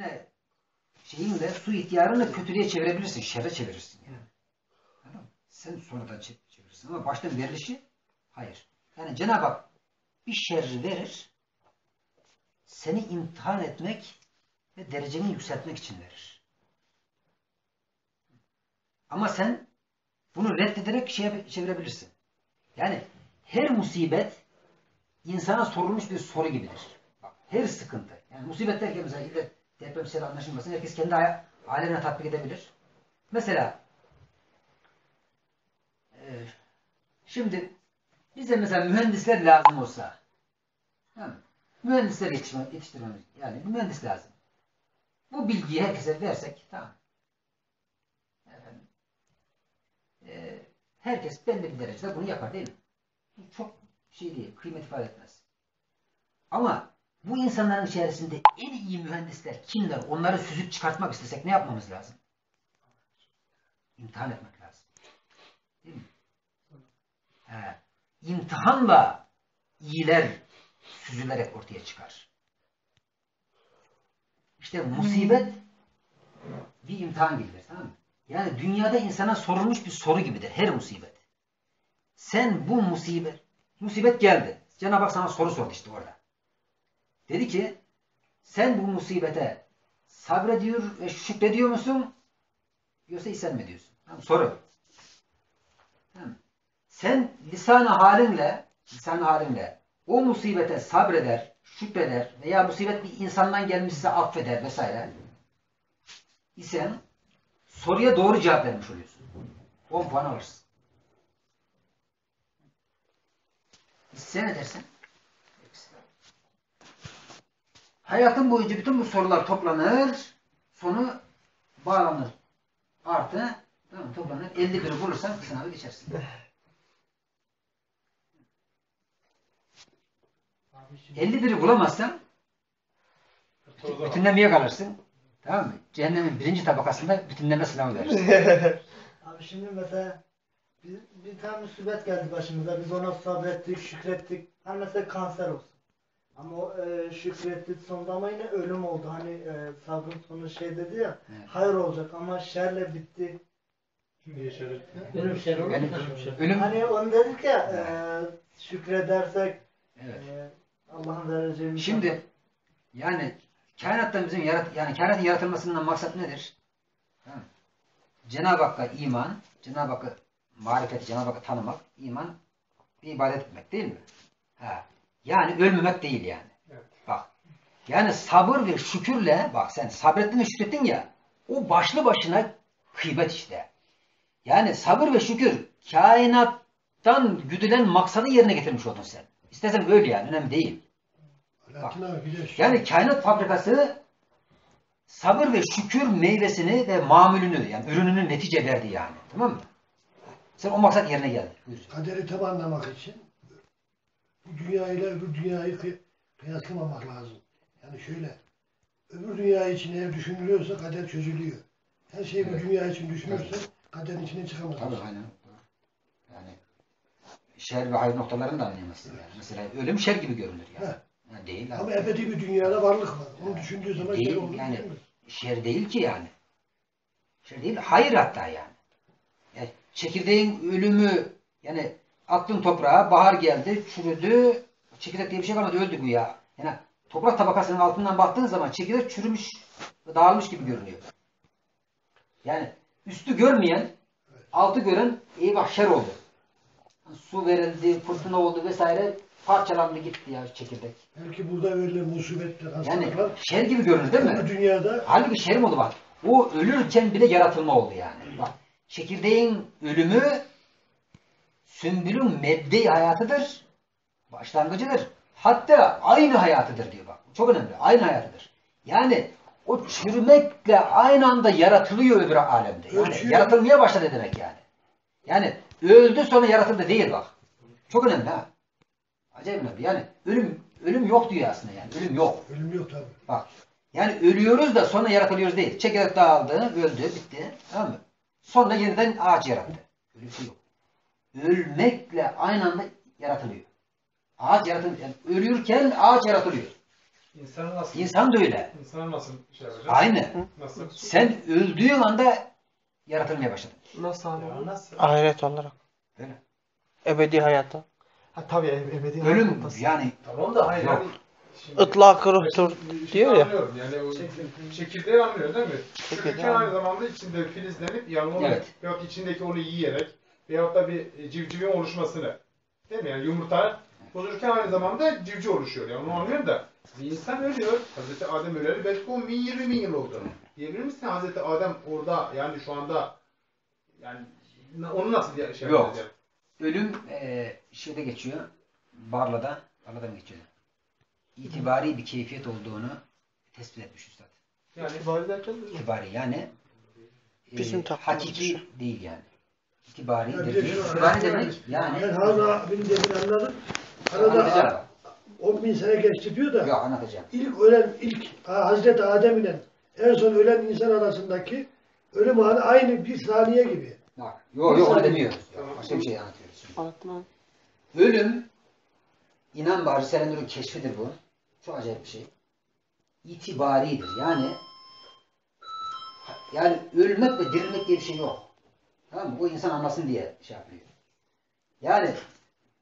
yine şeyinle su ihtiyarını kötülüğe çevirebilirsin. Şerre çevirirsin yani. Anladın? Sen sonradan çe- çevirirsin ama baştan verilişi hayır. Yani Cenab-ı Hak bir şerri verir seni imtihan etmek ve dereceni yükseltmek için verir. Ama sen bunu reddederek şeye çevirebilirsin. Yani her musibet insana sorulmuş bir soru gibidir. Bak, her sıkıntı. Yani musibet derken mesela depremsel anlaşılmasın. Herkes kendi alemine tatbik edebilir. Mesela e, şimdi bize mesela mühendisler lazım olsa mühendisler yetiştirmemiz yani mühendis lazım. Bu bilgiyi herkese versek tamam. Efendim, e, herkes belli bir derecede bunu yapar değil mi? Bu çok şey değil, kıymet ifade etmez. Ama bu insanların içerisinde en iyi mühendisler kimler? Onları süzüp çıkartmak istesek ne yapmamız lazım? İmtihan etmek lazım. Değil mi? He. İmtihanla iyiler süzülerek ortaya çıkar. İşte musibet bir imtihan gibidir. Tamam mı? Yani dünyada insana sorulmuş bir soru gibidir. Her musibet. Sen bu musibet, musibet geldi. Cenab-ı Hak sana soru sordu işte orada. Dedi ki sen bu musibete sabrediyor ve şükrediyor musun? Yoksa isyan mı ediyorsun? Tamam, soru. Tamam. Sen lisan halinle lisan halinle o musibete sabreder, şükreder veya musibet bir insandan gelmişse affeder vesaire isen soruya doğru cevap vermiş oluyorsun. 10 puan alırsın. İsyan edersen hayatın boyunca bütün bu sorular toplanır sonu bağlanır. Artı tamam, toplanır. 51 bulursan sınavı geçersin. Şimdi 51'i bulamazsan bütünlemeye kalırsın. Tamam mı? Cehennemin birinci tabakasında bütünleme sınavı verirsin. Abi şimdi mesela bir, bir tane musibet geldi başımıza. Biz ona sabrettik, şükrettik. Hani mesela kanser olsun. Ama o e, şükrettik sonunda ama yine ölüm oldu. Hani e, sabrın sonu şey dedi ya. Evet. Hayır olacak ama şerle bitti. Ölüm şer olur Yani mu? ölüm Hani onu dedik ya e, şükredersek evet. e, Allah'ın vereceği Şimdi yani kainattan bizim yarat yani kainatın yaratılmasından maksat nedir? Tamam. Cenab-ı Hakk'a iman, Cenab-ı Hakk'ı marifeti, Cenab-ı Hakk'ı tanımak, iman bir ibadet etmek değil mi? Ha. Yani ölmemek değil yani. Evet. Bak. Yani sabır ve şükürle bak sen sabrettin ve şükrettin ya o başlı başına kıymet işte. Yani sabır ve şükür kainattan güdülen maksadı yerine getirmiş oldun sen. İstersen öyle yani önemli değil. Şu- Yani kainat fabrikası sabır ve şükür meyvesini ve mamülünü yani ürününü netice verdi yani. Tamam mı? Sen o maksat yerine geldi. Buyur. kaderi tam anlamak için bu dünya ile öbür dünyayı kıy- kıyaslamamak lazım. Yani şöyle, öbür dünya için eğer düşünülüyorsa kader çözülüyor. Her şey bu Evet. dünya için düşünürse kaderin içine çıkamaz. Tabii aynen. Yani şer ve hayır noktalarını da anlayamazsın yani. Mesela ölüm şer gibi görünür yani. Heh. yani değil abi. Ama ebedi bir dünyada varlık var. Onu düşündüğü zaman Değil, şey olur yani. değil? Şer değil ki yani. Şer değil, hayır hatta yani. yani çekirdeğin ölümü yani attın toprağa, bahar geldi, çürüdü, çekirdek diye bir şey kalmadı, öldü bu ya. Yani toprak tabakasının altından baktığın zaman çekirdek çürümüş, dağılmış gibi görünüyor. Yani üstü görmeyen, altı gören eyvah şer oldu. Su verildi, fırtına oldu vesaire parçalandı gitti ya çekirdek. Belki burada verilen musibetler, Yani hastalıklar şer gibi görünür değil mi? öbür dünyada Halbuki şerim oldu bak. O ölürken bile yaratılma oldu yani. Bak çekirdeğin ölümü sümbülün mebde hayatıdır. Başlangıcıdır. Hatta aynı hayatıdır diyor bak. Çok önemli. Aynı hayatıdır. Yani o çürümekle aynı anda yaratılıyor öbür alemde. Yani Ölçüyor. yaratılmaya başladı demek yani. Yani öldü sonra yaratıldı değil bak. Çok önemli ha. Acayip önemli. Yani ölüm ölüm yok diyor aslında yani. Ölüm yok. ölüm yok tabii. Bak. Yani ölüyoruz da sonra yaratılıyoruz değil. Çekirdek dağıldı, öldü, bitti. Tamam mı? Sonra yeniden ağaç yarattı. Şey yok. Ölmekle aynı anda yaratılıyor. Ağaç yaratılıyor. Yani ölürken ağaç yaratılıyor. İnsanı nasıl? İnsan da öyle. İnsanı nasıl şey yapacağız? Aynı. Nasıl? Sen öldüğün anda yaratılmaya başladın. Nasıl abi? Ya nasıl? Ahiret olarak. Öyle. Ebedi hayata. Ha tabii eb- ebedi hayat Ölüm yani Tamam da hayır Yok. yani. Şimdi- Itlak ruhtur diyor ya. Yani o çekirdeği anlıyor değil mi? Çekirdeği aynı zamanda içinde filizlenip onu Evet. veyahut içindeki onu yiyerek veyahut da bir e, civcivin oluşmasını değil mi? Yani yumurta bozulurken aynı zamanda civciv oluşuyor. Yani onu anlıyorum da bir insan ölüyor. Hazreti Adem öleli belki 10 bin 20 bin yıl oldu. Diyebilir misin Hazreti Adem orada yani şu anda yani onu nasıl diye şey Yok. ölüm e, şeyde geçiyor. Barla'da, Barla'da mı geçiyor? İtibari bir keyfiyet olduğunu tespit etmiş üstad. Yani İtibari derken İtibari yani e, hakiki değil yani. İtibari Ya bir de dediği, şu- itibari demek yani Ben Hazra bin dediğini anladım. anlatacağım. Arada 10 bin sene geçti diyor da Yok anlatacağım. ilk ölen, ilk ha, Hazreti Adem ile en son ölen insan arasındaki ölüm anı aynı bir saniye gibi. Bak, yok yok onu demiyoruz. Yok, Başka bir şey anlatıyoruz. abi. Ölüm, inan bari Serenur'un keşfidir bu. Çok acayip bir şey. İtibaridir. Yani yani ölmek ve dirilmek diye bir şey yok. Tamam mı? O insan anlasın diye şey yapıyor. Yani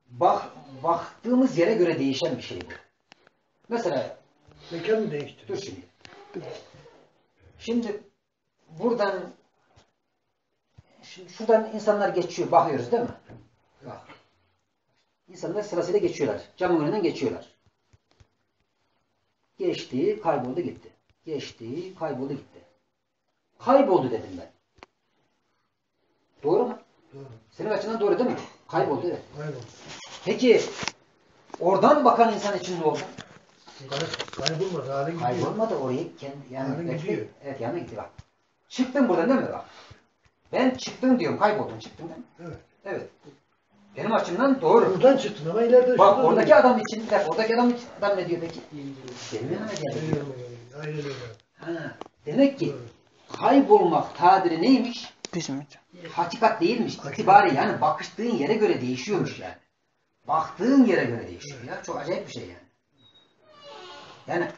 bak, baktığımız yere göre değişen bir şey bu. Mesela Mekan mı değişti? Dur şimdi. Şimdi buradan şimdi şuradan insanlar geçiyor. Bakıyoruz değil mi? Bak. İnsanlar sırasıyla geçiyorlar. Camın önünden geçiyorlar. Geçti, kayboldu gitti. Geçti, kayboldu gitti. Kayboldu dedim ben. Doğru mu? Doğru. Senin açından doğru değil mi? Kayboldu evet. Kayboldu. Peki oradan bakan insan için ne oldu? Kay- Kaybolmadı. Hali gidiyor. Kaybolmadı orayı kendi bekle- gidiyor. Evet yanına gitti bak. Çıktım buradan değil mi bak? Ben çıktım diyorum kayboldum çıktım değil mi? Evet. Evet. Benim açımdan doğru. Buradan çıktın ama ileride Bak oradaki adam için dakika, oradaki adam, için- adam ne diyor peki? Benim yanıma geldi. Aynen öyle. Ha, demek ki Doğru. kaybolmak tabiri neymiş? İçin. Hakikat değilmiş. İtibari yani bakıştığın yere göre değişiyormuş yani. Baktığın yere göre değişiyor ya. Çok acayip bir şey yani. Yani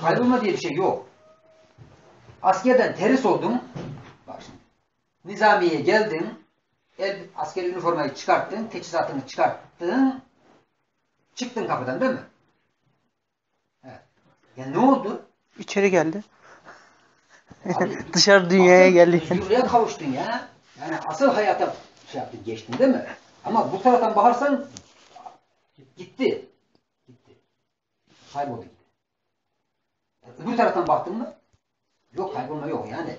kaybolma diye bir şey yok. Askerden teris oldum. Bak şimdi. Nizamiye geldin. El, askeri üniformayı çıkarttın. Teçhizatını çıkarttın. Çıktın kapıdan değil mi? Evet. Ya ne oldu? İçeri geldi. Abi, Dışarı dünyaya asıl geldi. Özgürlüğe kavuştun ya. Yani asıl hayata şey yaptın, geçtin değil mi? Ama bu taraftan bakarsan gitti. Gitti. Kayboldu gitti. Öbür taraftan baktın mı? Yok kaybolma yok yani.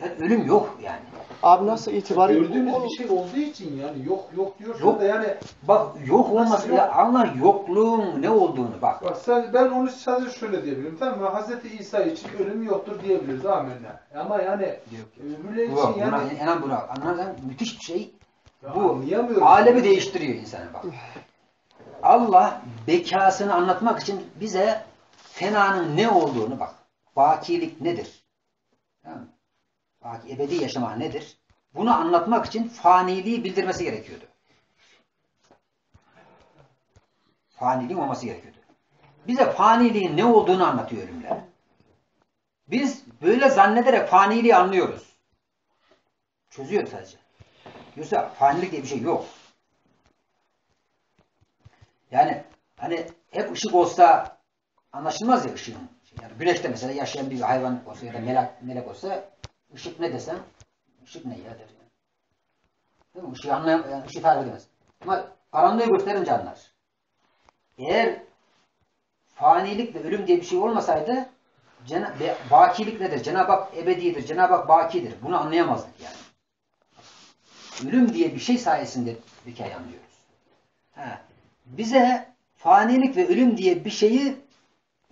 Yani ölüm yok yani. Abi nasıl itibari gördüğümüz bir şey olduğu için yani yok yok diyorsun Yok. da yani Bak yok olması yok? ya anla yokluğun ne olduğunu bak. Bak sen, ben onu sadece şöyle diyebilirim tamam mı? Hazreti İsa için ölüm yoktur diyebiliriz amenna. Ama yani öbürleri Bu, için buna, yani inan buna. Anlarsan müthiş bir şey. Ya Bu alemi değiştiriyor insanı bak. Allah bekasını anlatmak için bize fenanın ne olduğunu bak. Bakilik nedir? Tamam mı? Baki, ebedi yaşamak nedir? Bunu anlatmak için faniliği bildirmesi gerekiyordu. Faniliğin olması gerekiyordu. Bize faniliğin ne olduğunu anlatıyor ölümler. Biz böyle zannederek faniliği anlıyoruz. Çözüyor sadece. Yoksa fanilik diye bir şey yok. Yani hani hep ışık olsa anlaşılmaz ya ışığın. Yani güneşte mesela yaşayan bir hayvan olsa ya da melek, melek olsa ışık ne desem ışık ne ya der. Yani. Değil mi? Işığı anlayam, yani ışığı tarif edemez. Ama karanlığı gösterince anlar. Eğer fanilik ve ölüm diye bir şey olmasaydı Cena bakilik nedir? Cenab-ı Hak ebedidir. Cenab-ı Hak bakidir. Bunu anlayamazdık yani. Ölüm diye bir şey sayesinde hikaye anlıyoruz. Ha. Bize fanilik ve ölüm diye bir şeyi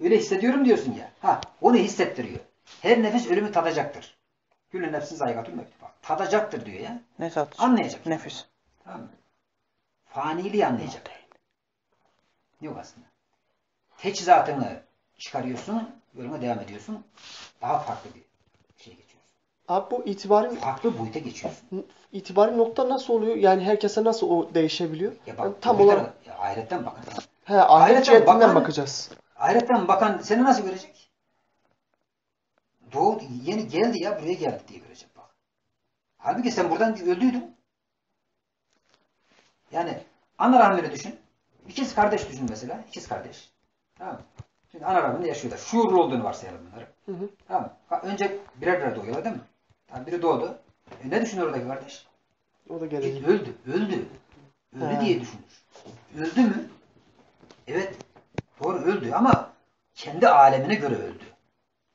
öyle hissediyorum diyorsun ya. Ha, onu hissettiriyor. Her nefis ölümü tadacaktır. Gülün nefsin zayigatül mevt. Bak, tadacaktır diyor ya. Ne tat? Anlayacak. Nefis. Tamam mı? Faniliği anlayacak. Yok aslında. Teçhizatını çıkarıyorsun, yoluna devam ediyorsun. Daha farklı bir şey geçiyorsun. Abi bu itibari Farklı boyuta geçiyorsun. itibari nokta nasıl oluyor? Yani herkese nasıl o değişebiliyor? Ya bak, Yani tam olarak ya ahiretten bakın. he ahiret Ahiretten cihetinden bakan- bakacağız. Ahiretten bakan seni nasıl görecek? Doğu yeni geldi ya buraya geldi diye görecek bak. Halbuki sen buradan öldüydün. Yani ana rahmini düşün. İkiz kardeş düşün mesela. İkiz kardeş. Tamam mı? Şimdi ana rahminde yaşıyorlar. Şuurlu olduğunu varsayalım bunları. Hı hı. Tamam mı? Ha, Önce birer birer doğuyorlar değil mi? Tamam, biri doğdu. E ne düşünüyor oradaki kardeş? O da Git gelecek. öldü, öldü. Öldü He. diye düşünür. Öldü mü? Evet. Doğru öldü ama kendi alemine göre öldü.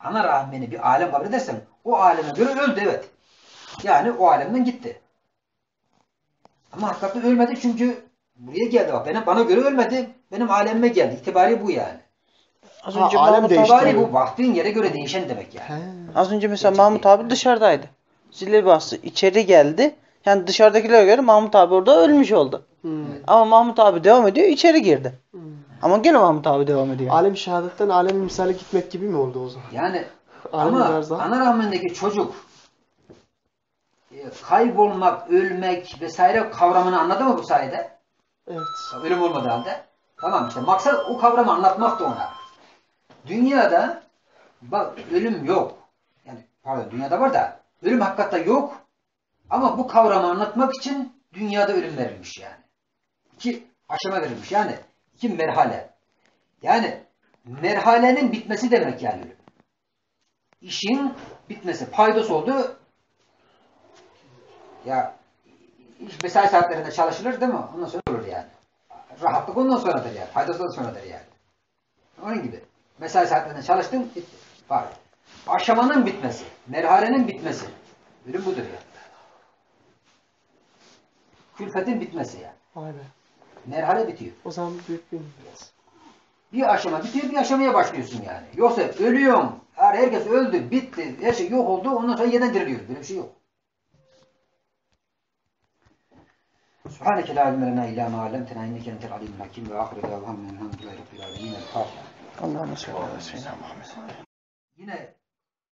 Ana rahmini bir alem kabul edersen o aleme göre öldü evet. Yani o alemden gitti. Ama hakikaten ölmedi çünkü buraya geldi bak. Benim, bana göre ölmedi. Benim alemime geldi. İtibari bu yani. Az Ha, önce alem Mahmut değişti. abi, bu. Baktığın yere göre değişen demek yani. He. az önce mesela Mahmut abi dışarıdaydı. Zile bastı. içeri geldi. Yani dışarıdakilere göre Mahmut abi orada ölmüş oldu. Hmm. Ama Mahmut abi devam ediyor, içeri girdi. Hmm. Ama gene Mahmut abi devam ediyor. Alem şehadetten alem misali gitmek gibi mi oldu o zaman? Yani Alem Ama daha. ana rahmindeki çocuk e, kaybolmak, ölmek vesaire kavramını anladı mı bu sayede? Evet. Ölüm olmadığı halde. Tamam işte maksat o kavramı anlatmak da ona. Dünyada bak ölüm yok. Yani pardon dünyada var da ölüm hakikaten yok. Ama bu kavramı anlatmak için dünyada ölüm verilmiş yani. İki aşama verilmiş yani. İki merhale. Yani merhalenin bitmesi demek yani. İşin bitmesi. Paydos oldu. Ya iş mesai saatlerinde çalışılır değil mi? Ondan sonra olur yani. Rahatlık ondan sonradır yani. Paydosdan sonradır yani. Onun gibi. Mesai saatlerinde çalıştın, bitti. Bak. Aşamanın bitmesi, merhalenin bitmesi. Ölüm budur yani. Külfetin bitmesi yani. Be. Merhale bitiyor. O zaman büyük bir biraz. Bir aşama bitiyor, bir aşamaya başlıyorsun yani. Yoksa ölüyorum, her- herkes öldü, bitti, her şey yok oldu, ondan sonra yeniden diriliyoruz. Böyle bir şey yok. Subhaneke la ilme lena illa ma allamtena inneke entel alimul hakim ve ahiru davamın elhamdülillahi rabbil alemin. El Fatiha. Allah'ım salli ala seyyidina Muhammed. Yine